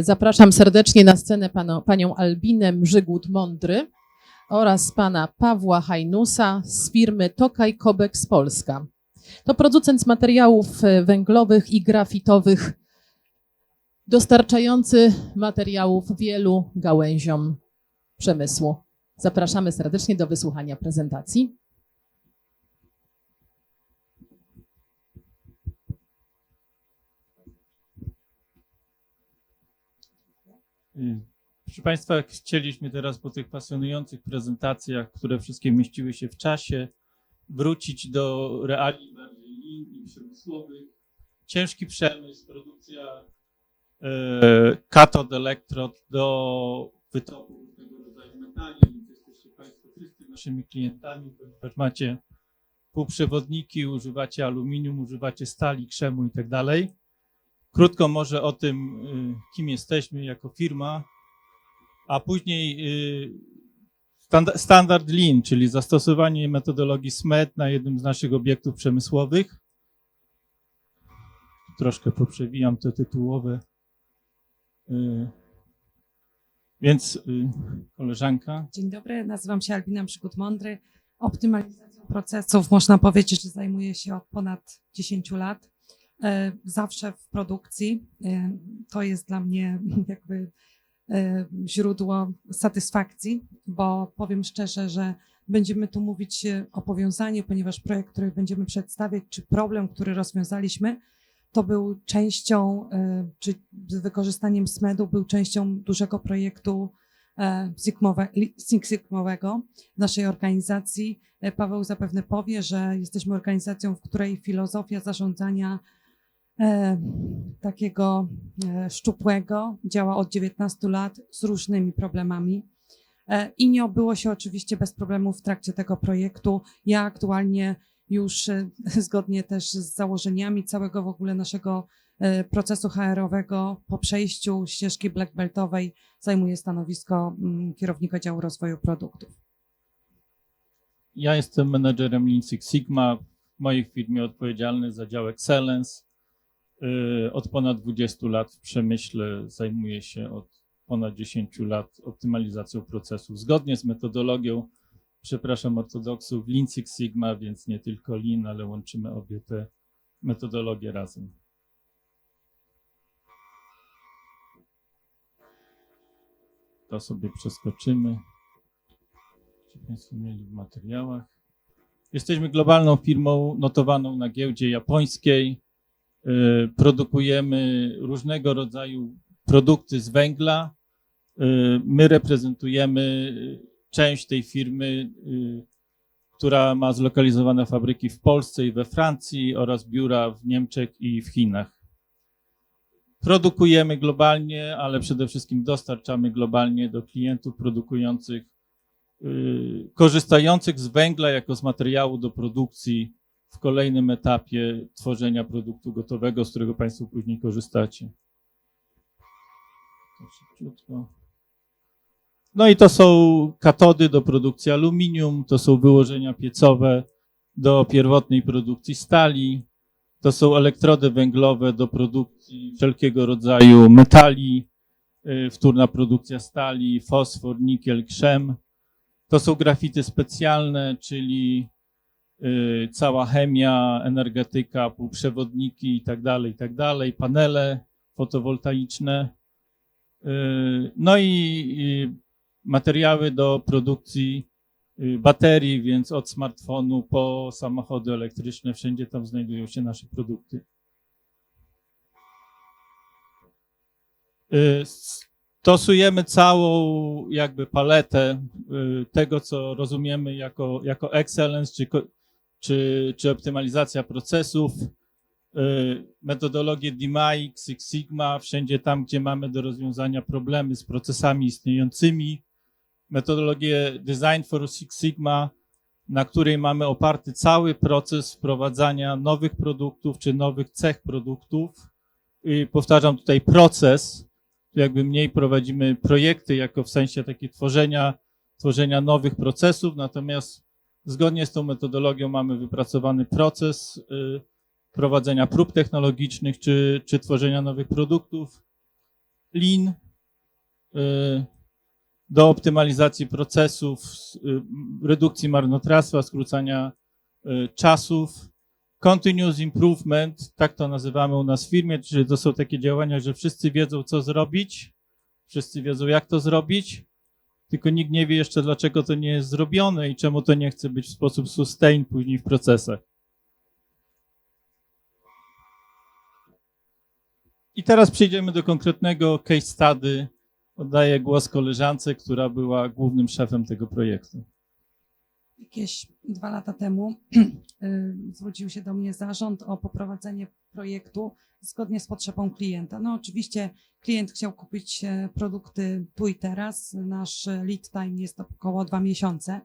Zapraszam serdecznie na scenę panią Albinę Mrzygłód-Mądry oraz pana Pawła Hajnusa z firmy Tokaj Kobex Polska. To producent materiałów e, węglowych i grafitowych, dostarczający materiałów wielu gałęziom przemysłu. Zapraszamy serdecznie do wysłuchania prezentacji. Proszę Państwa, chcieliśmy teraz po tych pasjonujących prezentacjach, które wszystkie mieściły się w czasie, wrócić do realiów bardziej linii przemysłowych. Ciężki przemysł, produkcja e, katod, elektrod do wytoku różnego rodzaju metali, jesteście Państwo wszyscy naszymi klientami, ponieważ macie półprzewodniki, używacie aluminium, używacie stali, krzemu i tak dalej. Krótko może o tym, y, kim jesteśmy jako firma, a później y, standa- standard Lean, czyli zastosowanie metodologii SMED na jednym z naszych obiektów przemysłowych. Troszkę poprzewijam te tytułowe. Y, Więc koleżanka. Dzień dobry, nazywam się Albina Przygód-Mądry. Optymalizacją procesów można powiedzieć, że zajmuję się od ponad 10 lat. E, Zawsze w produkcji. E, To jest dla mnie jakby e, źródło satysfakcji, bo powiem szczerze, że będziemy tu mówić o powiązaniu, ponieważ projekt, który będziemy przedstawiać, czy problem, który rozwiązaliśmy, to był częścią, czy z wykorzystaniem SMED-u był częścią dużego projektu w naszej organizacji. Paweł zapewne powie, że jesteśmy organizacją, w której filozofia zarządzania takiego e, szczupłego działa od 19 lat z różnymi problemami. E, I nie obyło się oczywiście bez problemów w trakcie tego projektu. Ja aktualnie już e, zgodnie też z założeniami całego w ogóle naszego e, procesu HR-owego po przejściu ścieżki black beltowej zajmuję stanowisko mm, kierownika działu rozwoju produktów. Ja jestem menedżerem Lean Six Sigma, w mojej firmie odpowiedzialny za dział Excellence. Y, Od ponad 20 lat w przemyśle zajmuję się od ponad 10 lat optymalizacją procesów zgodnie z metodologią, przepraszam, ortodoksów Lean Six Sigma, więc nie tylko Lean, ale łączymy obie te metodologie razem. To sobie przeskoczymy. Czy Państwo mieli w materiałach? Jesteśmy globalną firmą notowaną na giełdzie japońskiej. Y, Produkujemy różnego rodzaju produkty z węgla. Y, My reprezentujemy część tej firmy, y, która ma zlokalizowane fabryki w Polsce i we Francji oraz biura w Niemczech i w Chinach. Produkujemy globalnie, ale przede wszystkim dostarczamy globalnie do klientów produkujących korzystających z węgla jako z materiału do produkcji w kolejnym etapie tworzenia produktu gotowego, z którego Państwo później korzystacie. No i to są katody do produkcji aluminium, to są wyłożenia piecowe do pierwotnej produkcji stali, to są elektrody węglowe do produkcji wszelkiego rodzaju metali, y, wtórna produkcja stali, fosfor, nikiel, krzem. To są grafity specjalne, czyli cała chemia, energetyka, półprzewodniki i tak dalej, i tak dalej, panele fotowoltaiczne. Y, No i y, materiały do produkcji y, baterii, więc od smartfonu po samochody elektryczne, wszędzie tam znajdują się nasze produkty. Y, Stosujemy całą jakby paletę y, tego, co rozumiemy jako, jako excellence, czy, czy, czy optymalizacja procesów, y, metodologię DMAIC, Six Sigma, wszędzie tam, gdzie mamy do rozwiązania problemy z procesami istniejącymi, metodologię Design for Six Sigma, na której mamy oparty cały proces wprowadzania nowych produktów czy nowych cech produktów. I powtarzam tutaj proces, tu jakby mniej prowadzimy projekty jako w sensie takie tworzenia, tworzenia nowych procesów, natomiast zgodnie z tą metodologią mamy wypracowany proces y, prowadzenia prób technologicznych czy, czy tworzenia nowych produktów. Lean, y, do optymalizacji procesów, y, redukcji marnotrawstwa, skrócania czasów. Continuous improvement, tak to nazywamy u nas w firmie, czyli to są takie działania, że wszyscy wiedzą, co zrobić, wszyscy wiedzą, jak to zrobić, tylko nikt nie wie jeszcze, dlaczego to nie jest zrobione i czemu to nie chce być w sposób sustain później w procesach. I teraz przejdziemy do konkretnego case study. Oddaję głos koleżance, która była głównym szefem tego projektu. Jakieś dwa lata temu y, zwrócił się do mnie zarząd o poprowadzenie projektu zgodnie z potrzebą klienta. No oczywiście klient chciał kupić e, produkty tu i teraz. Nasz lead time jest około dwa miesiące.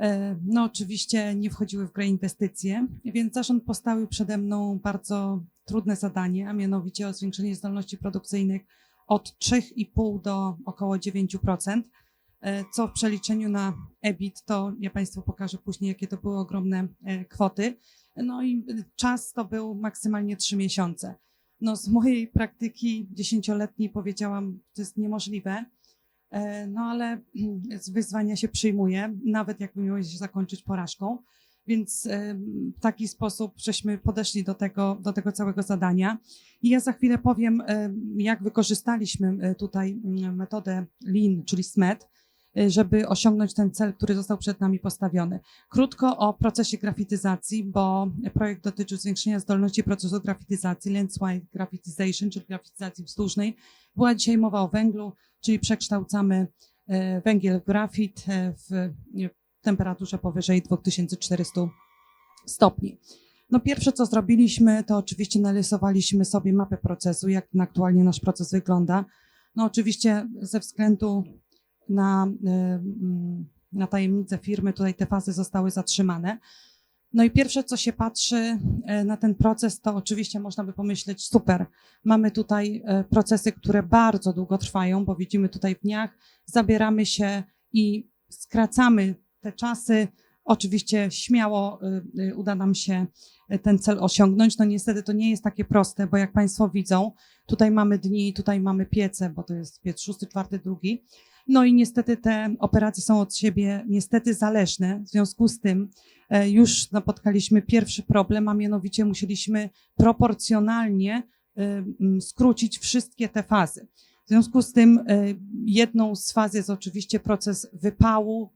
E, No oczywiście nie wchodziły w grę inwestycje, więc zarząd postawił przede mną bardzo trudne zadanie, a mianowicie o zwiększenie zdolności produkcyjnych od 3,5 do około 9%, e, co w przeliczeniu na EBIT to ja Państwu pokażę później, jakie to były ogromne e, kwoty. No i czas to był maksymalnie 3 miesiące. No z mojej praktyki dziesięcioletniej powiedziałam, to jest niemożliwe, E, no ale z wyzwania się przyjmuje, nawet jakby miało się zakończyć porażką. Więc e, w taki sposób żeśmy podeszli do tego, do tego całego zadania. I ja za chwilę powiem, e, jak wykorzystaliśmy e, tutaj mm, metodę Lean, czyli SMET, e, żeby osiągnąć ten cel, który został przed nami postawiony. Krótko o procesie grafityzacji, bo projekt dotyczył zwiększenia zdolności procesu grafityzacji, lens-wide graphitization, czyli grafityzacji wzdłużnej. Była dzisiaj mowa o węglu, czyli przekształcamy e, węgiel w grafit e, w temperaturze powyżej 2400 stopni. No pierwsze, co zrobiliśmy, to oczywiście narysowaliśmy sobie mapę procesu, jak aktualnie nasz proces wygląda. No oczywiście ze względu na, y, mm, na tajemnicę firmy tutaj te fazy zostały zatrzymane. No i pierwsze, co się patrzy e, na ten proces, to oczywiście można by pomyśleć, super, mamy tutaj e, procesy, które bardzo długo trwają, bo widzimy tutaj w dniach, zabieramy się i skracamy te czasy. Oczywiście śmiało y, y, uda nam się y, ten cel osiągnąć. No niestety to nie jest takie proste, bo jak Państwo widzą, tutaj mamy dni, tutaj mamy piece, bo to jest piec szósty, czwarty, drugi. No i niestety te operacje są od siebie niestety zależne. W związku z tym e, już napotkaliśmy pierwszy problem, a mianowicie musieliśmy proporcjonalnie mm, skrócić wszystkie te fazy. W związku z tym y, jedną z faz jest oczywiście proces wypału,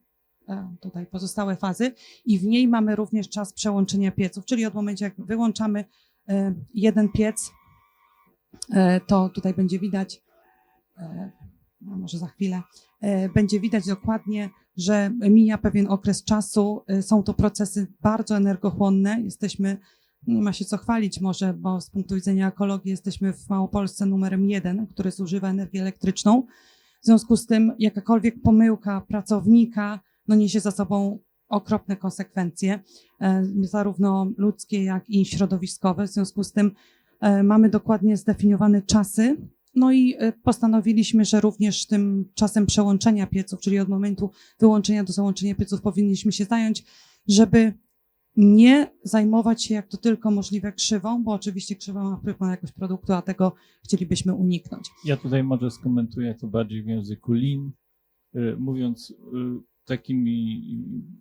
e, tutaj pozostałe fazy, i w niej mamy również czas przełączenia pieców, czyli od momentu jak wyłączamy e, jeden piec, e, to tutaj będzie widać, e, może za chwilę, e, będzie widać dokładnie, że mija pewien okres czasu. E, Są to procesy bardzo energochłonne. Jesteśmy, nie ma się co chwalić może, bo z punktu widzenia ekologii jesteśmy w Małopolsce numerem jeden, który zużywa energię elektryczną. W związku z tym jakakolwiek pomyłka pracownika no niesie za sobą okropne konsekwencje, e, zarówno ludzkie, jak i środowiskowe. W związku z tym mamy dokładnie zdefiniowane czasy. No i e, postanowiliśmy, że również tym czasem przełączenia pieców, czyli od momentu wyłączenia do załączenia pieców powinniśmy się zająć, żeby nie zajmować się jak to tylko możliwe krzywą, bo oczywiście krzywa ma wpływ na jakość produktu, a tego chcielibyśmy uniknąć. Ja tutaj może skomentuję to bardziej w języku Lean, y, mówiąc y, takimi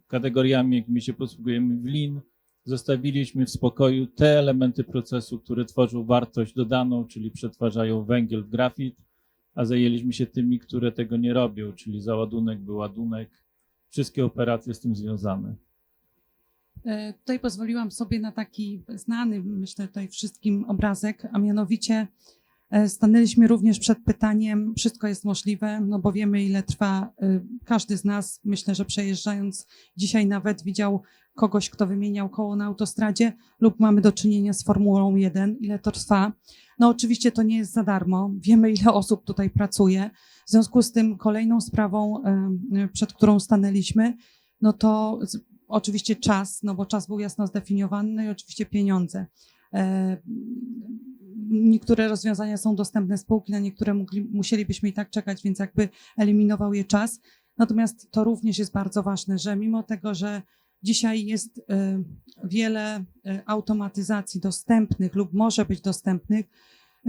kategoriami, jakimi się posługujemy w Lean, zostawiliśmy w spokoju te elementy procesu, które tworzą wartość dodaną, czyli przetwarzają węgiel w grafit, a zajęliśmy się tymi, które tego nie robią, czyli załadunek, wyładunek, wszystkie operacje z tym związane. E, Tutaj pozwoliłam sobie na taki znany, myślę, tutaj wszystkim obrazek, a mianowicie e, stanęliśmy również przed pytaniem, wszystko jest możliwe, no bo wiemy, ile trwa. e, Każdy z nas, myślę, że przejeżdżając dzisiaj nawet widział kogoś, kto wymieniał koło na autostradzie, lub mamy do czynienia z Formułą 1, ile to trwa. No oczywiście to nie jest za darmo. Wiemy, ile osób tutaj pracuje. W związku z tym kolejną sprawą, przed którą stanęliśmy, no to oczywiście czas, no bo czas był jasno zdefiniowany, i oczywiście pieniądze. E, Niektóre rozwiązania są dostępne z półki, na niektóre musielibyśmy i tak czekać, więc jakby eliminował je czas. Natomiast to również jest bardzo ważne, że mimo tego, że dzisiaj jest e, wiele e, automatyzacji dostępnych lub może być dostępnych,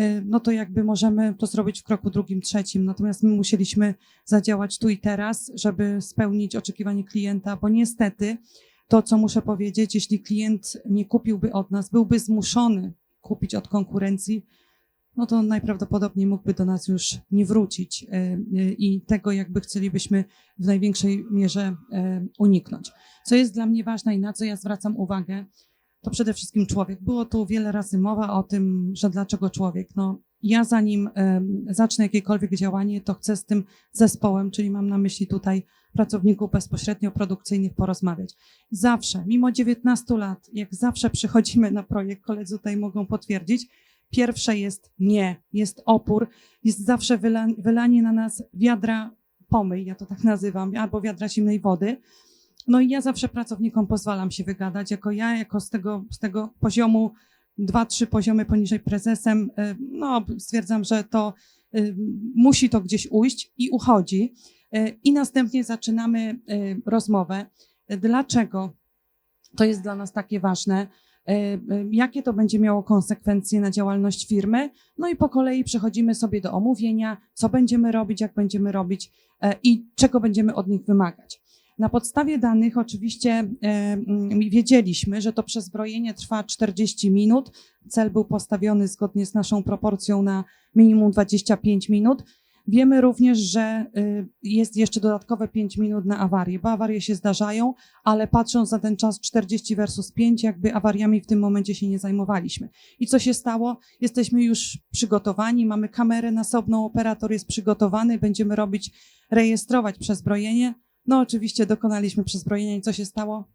y, no to jakby możemy to zrobić w kroku drugim, trzecim. Natomiast my musieliśmy zadziałać tu i teraz, żeby spełnić oczekiwanie klienta, bo niestety to, co muszę powiedzieć, jeśli klient nie kupiłby od nas, byłby zmuszony kupić od konkurencji, no to najprawdopodobniej mógłby do nas już nie wrócić y, y, i tego jakby chcielibyśmy w największej mierze y, uniknąć. Co jest dla mnie ważne i na co ja zwracam uwagę, to przede wszystkim człowiek. Było tu wiele razy mowa o tym, że dlaczego człowiek. No, ja zanim zacznę jakiekolwiek działanie, to chcę z tym zespołem, czyli mam na myśli tutaj pracowników bezpośrednio produkcyjnych porozmawiać. Zawsze, mimo 19 lat, jak zawsze przychodzimy na projekt, koledzy tutaj mogą potwierdzić, pierwsze jest nie, jest opór, jest zawsze wyla, wylanie na nas wiadra pomyj, ja to tak nazywam, albo wiadra zimnej wody. No i ja zawsze pracownikom pozwalam się wygadać, jako ja, jako z tego, z tego poziomu, dwa, trzy poziomy poniżej prezesem, y, no stwierdzam, że to y, musi to gdzieś ujść i uchodzi. Y, I następnie zaczynamy rozmowę. Dlaczego to jest dla nas takie ważne? Y, Jakie to będzie miało konsekwencje na działalność firmy? No i po kolei przechodzimy sobie do omówienia, co będziemy robić, jak będziemy robić e, i czego będziemy od nich wymagać. Na podstawie danych oczywiście e, wiedzieliśmy, że to przezbrojenie trwa 40 minut. Cel był postawiony zgodnie z naszą proporcją na minimum 25 minut. Wiemy również, że y, jest jeszcze dodatkowe 5 minut na awarię, bo awarie się zdarzają, ale patrząc na ten czas 40 versus 5, jakby awariami w tym momencie się nie zajmowaliśmy. I co się stało? Jesteśmy już przygotowani, mamy kamerę nasobną, operator jest przygotowany, będziemy robić, rejestrować przezbrojenie. No oczywiście dokonaliśmy przezbrojenia i co się stało?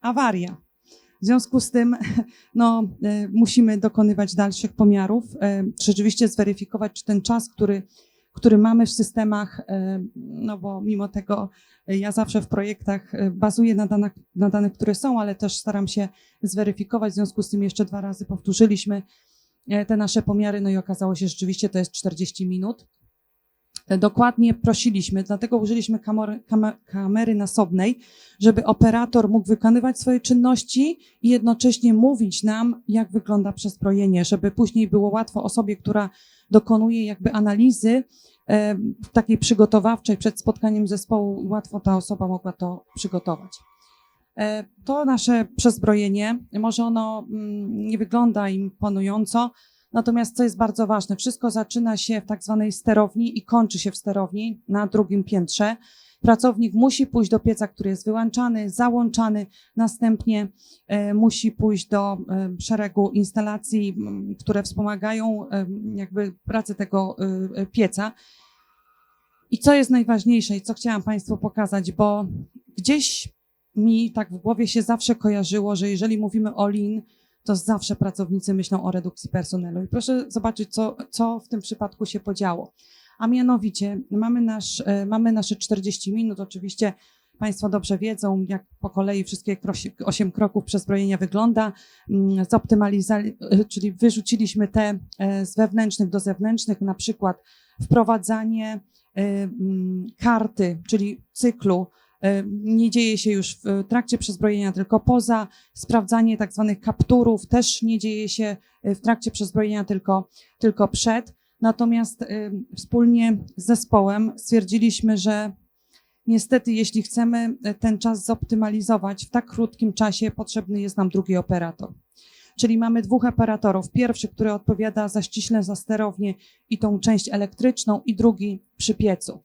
Awaria. W związku z tym no, e, musimy dokonywać dalszych pomiarów, e, rzeczywiście zweryfikować, czy ten czas, który, który mamy w systemach, e, no bo mimo tego e, ja zawsze w projektach e, bazuję na danych, na danych, które są, ale też staram się zweryfikować, w związku z tym jeszcze dwa razy powtórzyliśmy te nasze pomiary, no i okazało się, że rzeczywiście to jest 40 minut. Dokładnie prosiliśmy, dlatego użyliśmy kamery, kame- kamery nasobnej, żeby operator mógł wykonywać swoje czynności i jednocześnie mówić nam, jak wygląda przezbrojenie, żeby później było łatwo osobie, która dokonuje jakby analizy e, takiej przygotowawczej przed spotkaniem zespołu, łatwo ta osoba mogła to przygotować. E, To nasze przezbrojenie, może ono mm, nie wygląda imponująco, Natomiast co jest bardzo ważne, wszystko zaczyna się w tak zwanej sterowni i kończy się w sterowni na drugim piętrze. Pracownik musi pójść do pieca, który jest wyłączany, załączany, następnie e, musi pójść do e, szeregu instalacji, które wspomagają e, jakby pracę tego pieca. I co jest najważniejsze i co chciałam Państwu pokazać, bo gdzieś mi tak w głowie się zawsze kojarzyło, że jeżeli mówimy o lean, to zawsze pracownicy myślą o redukcji personelu. I proszę zobaczyć, co, co w tym przypadku się podziało. A mianowicie mamy, nasz, e, mamy nasze 40 minut. Oczywiście Państwo dobrze wiedzą, jak po kolei wszystkie osiem kroków przezbrojenia wygląda. Mm, Zoptymalizali, e, czyli wyrzuciliśmy te e, z wewnętrznych do zewnętrznych, na przykład wprowadzanie mm, karty, czyli cyklu. E, Nie dzieje się już w trakcie przezbrojenia, tylko poza. Sprawdzanie tak zwanych kapturów też nie dzieje się e, w trakcie przezbrojenia, tylko, tylko przed. Natomiast y, wspólnie z zespołem stwierdziliśmy, że niestety, jeśli chcemy ten czas zoptymalizować w tak krótkim czasie, potrzebny jest nam drugi operator. Czyli mamy dwóch operatorów. Pierwszy, który odpowiada za ściśle za sterownię i tą część elektryczną, i drugi przy piecu.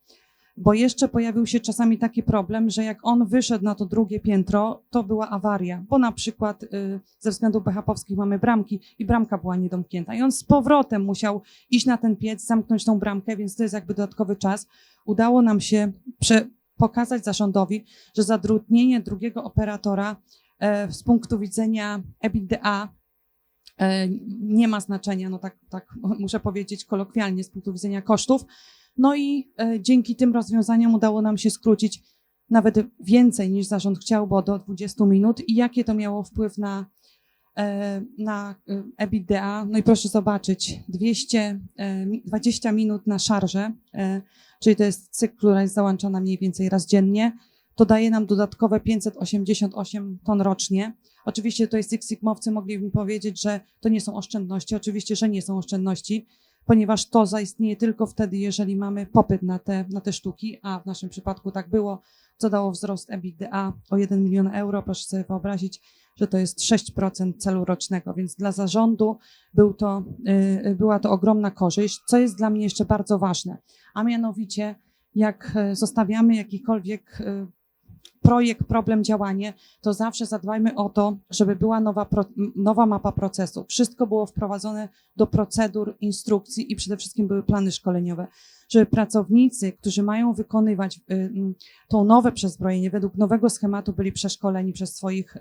Bo jeszcze pojawił się czasami taki problem, że jak on wyszedł na to drugie piętro, to była awaria, bo na przykład y, ze względów BHP-owskich mamy bramki i bramka była niedomknięta. I on z powrotem musiał iść na ten piec, zamknąć tą bramkę, więc to jest jakby dodatkowy czas. Udało nam się prze- pokazać zarządowi, że zatrudnienie drugiego operatora e, z punktu widzenia EBITDA e, nie ma znaczenia, no tak, tak muszę powiedzieć kolokwialnie, z punktu widzenia kosztów. No i e, dzięki tym rozwiązaniom udało nam się skrócić nawet więcej niż zarząd chciał, bo do 20 minut. I jakie to miało wpływ na, e, na e, EBITDA? No i proszę zobaczyć, 200, e, mi- 20 minut na szarże, czyli to jest cykl, która jest załączana mniej więcej raz dziennie. To daje nam dodatkowe 588 ton rocznie, Oczywiście tutaj Six Sigmowcy mogli mi powiedzieć, że to nie są oszczędności. Oczywiście, że nie są oszczędności, ponieważ to zaistnieje tylko wtedy, jeżeli mamy popyt na te, na te sztuki, a w naszym przypadku tak było, co dało wzrost EBITDA o 1 milion euro. Proszę sobie wyobrazić, że to jest 6% celu rocznego, więc dla zarządu był to, y, była to ogromna korzyść, co jest dla mnie jeszcze bardzo ważne, a mianowicie jak y, zostawiamy jakikolwiek y, projekt, problem, działanie, to zawsze zadbajmy o to, żeby była nowa, nowa mapa procesu. Wszystko było wprowadzone do procedur, instrukcji i przede wszystkim były plany szkoleniowe, żeby pracownicy, którzy mają wykonywać y, to nowe przezbrojenie według nowego schematu byli przeszkoleni przez swoich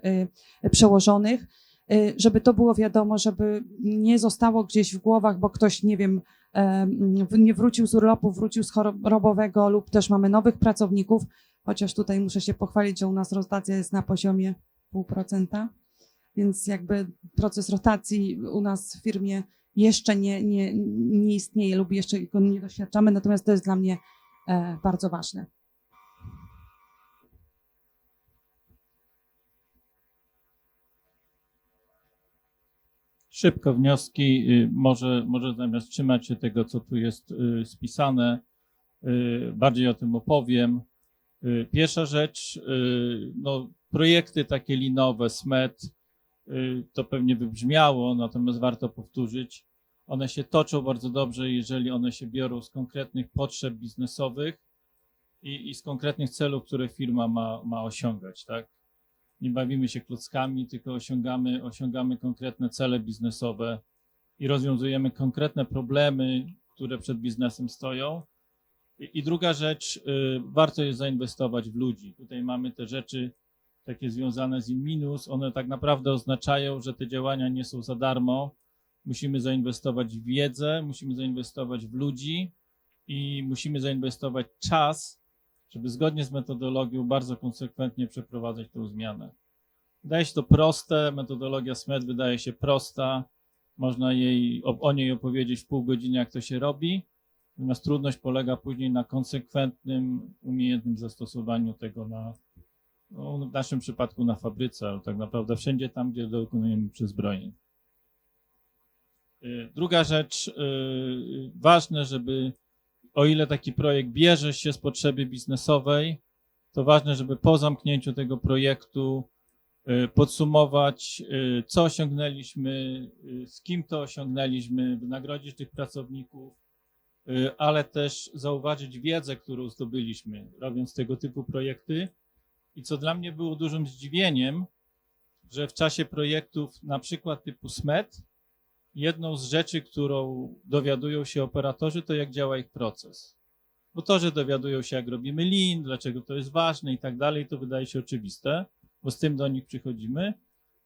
y, przełożonych, y, żeby to było wiadomo, żeby nie zostało gdzieś w głowach, bo ktoś, nie wiem, em, nie wrócił z urlopu, wrócił z chorobowego lub też mamy nowych pracowników, chociaż tutaj muszę się pochwalić, że u nas rotacja jest na poziomie 0,5%, więc jakby proces rotacji u nas w firmie jeszcze nie, nie, nie istnieje lub jeszcze go nie doświadczamy, natomiast to jest dla mnie e, bardzo ważne. Szybko wnioski, y, może, może zamiast trzymać się tego, co tu jest y, spisane, y, bardziej o tym opowiem. Y, Pierwsza rzecz, y, no, projekty takie linowe, SMET, y, to pewnie wybrzmiało, natomiast warto powtórzyć. One się toczą bardzo dobrze, jeżeli one się biorą z konkretnych potrzeb biznesowych i, i z konkretnych celów, które firma ma, ma osiągać, tak? Nie bawimy się klockami, tylko osiągamy, osiągamy konkretne cele biznesowe i rozwiązujemy konkretne problemy, które przed biznesem stoją. I, druga rzecz, y, warto jest zainwestować w ludzi. Tutaj mamy te rzeczy takie związane z in minus. One tak naprawdę oznaczają, że te działania nie są za darmo. Musimy zainwestować w wiedzę, musimy zainwestować w ludzi i musimy zainwestować czas, żeby zgodnie z metodologią bardzo konsekwentnie przeprowadzać tę zmianę. Wydaje się to proste, metodologia SMED wydaje się prosta, można jej, o niej opowiedzieć w pół godziny, jak to się robi, natomiast trudność polega później na konsekwentnym, umiejętnym zastosowaniu tego na, no, w naszym przypadku na fabryce, ale tak naprawdę wszędzie tam, gdzie dokonujemy przezbrojeń. Y, Druga rzecz, y, ważne, żeby o ile taki projekt bierze się z potrzeby biznesowej, to ważne, żeby po zamknięciu tego projektu y, podsumować, co osiągnęliśmy, z kim to osiągnęliśmy, wynagrodzić tych pracowników, ale też zauważyć wiedzę, którą zdobyliśmy, robiąc tego typu projekty. I co dla mnie było dużym zdziwieniem, że w czasie projektów na przykład typu SMET, jedną z rzeczy, którą dowiadują się operatorzy, to jak działa ich proces. Bo to, że dowiadują się, jak robimy lean, dlaczego to jest ważne i tak dalej, to wydaje się oczywiste, bo z tym do nich przychodzimy.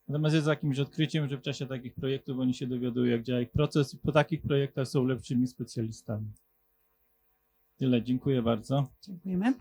Natomiast jest jakimś odkryciem, że w czasie takich projektów oni się dowiadują, jak działa ich proces i po takich projektach są lepszymi specjalistami. Tyle, dziękuję bardzo. Dziękujemy.